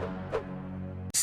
thank you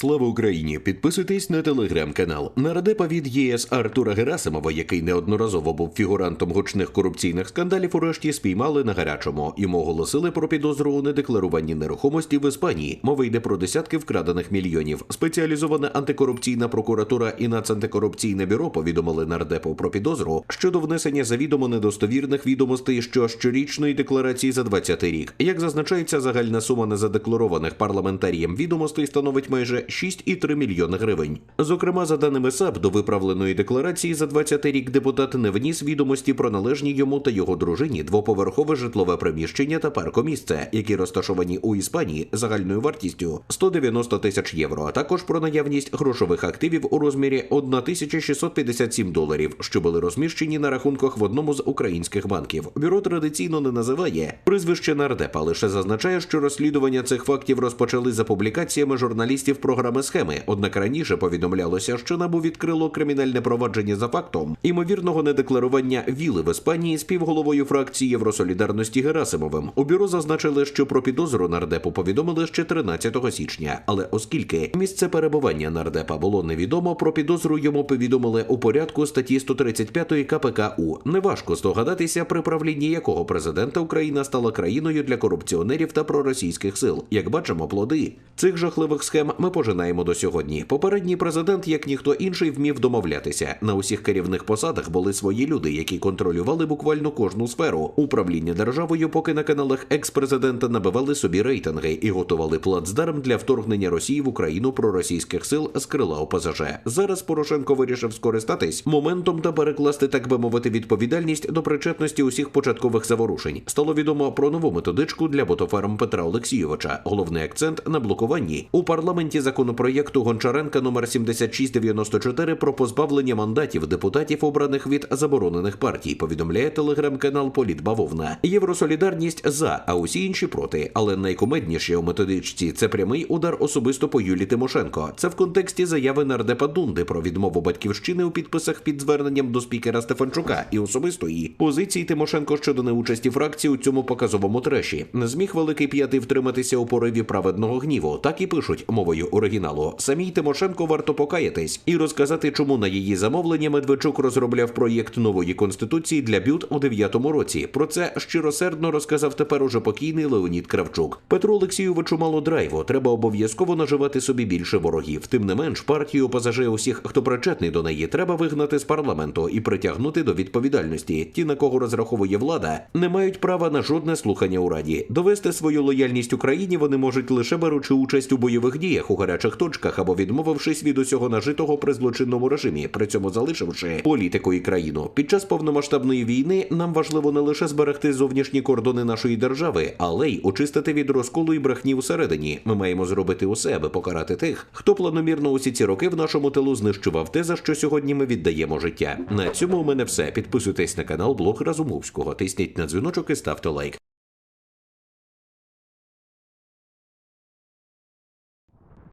Слава Україні! Підписуйтесь на телеграм-канал. Нардепа від ЄС Артура Герасимова, який неодноразово був фігурантом гучних корупційних скандалів, урешті спіймали на гарячому. Йому оголосили про підозру у недекларуванні нерухомості в Іспанії. Мова йде про десятки вкрадених мільйонів. Спеціалізована антикорупційна прокуратура і Нацантикорупційне бюро повідомили нардепу про підозру щодо внесення завідомо недостовірних відомостей що щорічної декларації за 20 рік. Як зазначається, загальна сума незадекларованих парламентарієм відомостей становить майже 6,3 мільйони гривень. Зокрема, за даними САП, до виправленої декларації за 20 рік депутат не вніс відомості про належні йому та його дружині двоповерхове житлове приміщення та паркомісце, які розташовані у Іспанії загальною вартістю 190 тисяч євро, а також про наявність грошових активів у розмірі 1657 доларів, що були розміщені на рахунках в одному з українських банків. Бюро традиційно не називає прізвище нардепа, лише зазначає, що розслідування цих фактів розпочали за публікаціями журналістів програми схеми. Однак раніше повідомлялося, що набу відкрило кримінальне провадження за фактом імовірного недекларування віли в Іспанії співголовою фракції Євросолідарності Герасимовим. У бюро зазначили, що про підозру нардепу повідомили ще 13 січня. Але оскільки місце перебування нардепа було невідомо, про підозру йому повідомили у порядку статті 135 КПКУ. Неважко здогадатися, при правлінні якого президента Україна стала країною для корупціонерів та проросійських сил. Як бачимо, плоди цих жахливих схем ми пожинаємо до сьогодні. Попередній президент, як ніхто інший, вмів домовлятися. На усіх керівних посадах були свої люди, які контролювали буквально кожну сферу управління державою, поки на каналах екс-президента набивали собі рейтинги і готували плацдарм для вторгнення Росії в Україну проросійських сил з крила ОПЗЖ. Зараз Порошенко вирішив скористатись моментом та перекласти, так би мовити, відповідальність до причетності усіх початкових заворушень. Стало відомо про нову методичку для ботофарм Петра Олексійовича. Головний акцент на блокуванні у парламенті законопроєкту Гончаренка номер 7694 про позбавлення мандатів депутатів, обраних від заборонених партій. Повідомляє телеграм-канал Політбавовна. Євросолідарність за, а усі інші проти. Але найкумедніше у методичці це прямий удар особисто по Юлі Тимошенко. Це в контексті заяви нардепа Дунди про відмову батьківщини у підписах під зверненням до спікера Стефанчука і особистої позиції Тимошенко щодо неучасті фракції у цьому показовому треші. Не зміг великий п'ятий втриматися у пориві праведного гніву. Так і пишуть мовою оригіналу. Самій Тимошенко варто покаятись і розказати, чому на її замовлення Медведчук розробляв проєкт нової конституції для бют у дев'ятому році. Про це щиросердно розказав тепер уже покійний Леонід Кравчук. Петру Олексійовичу мало драйву. Треба обов'язково наживати собі більше ворогів. Тим не менш, партію ОПЗЖ усіх, хто причетний до неї, треба вигнати з парламенту і притягнути до відповідальності. Ті, на кого розраховує влада, не мають права на жодне слухання у раді. Довести свою лояльність Україні вони можуть лише беручи участь у бойових діях у гарячих точках або відмовившись від усього нажитого при злочинному режимі, при цьому залишивши політику і країну. Під час повномасштабної війни нам важливо не лише зберегти зовнішні кордони нашої держави, але й очистити від розколу і брехні всередині. Ми маємо зробити усе, аби покарати тих, хто планомірно усі ці роки в нашому тилу знищував те, за що сьогодні ми віддаємо життя. На цьому у мене все. Підписуйтесь на канал Блог Разумовського, тисніть на дзвіночок і ставте лайк.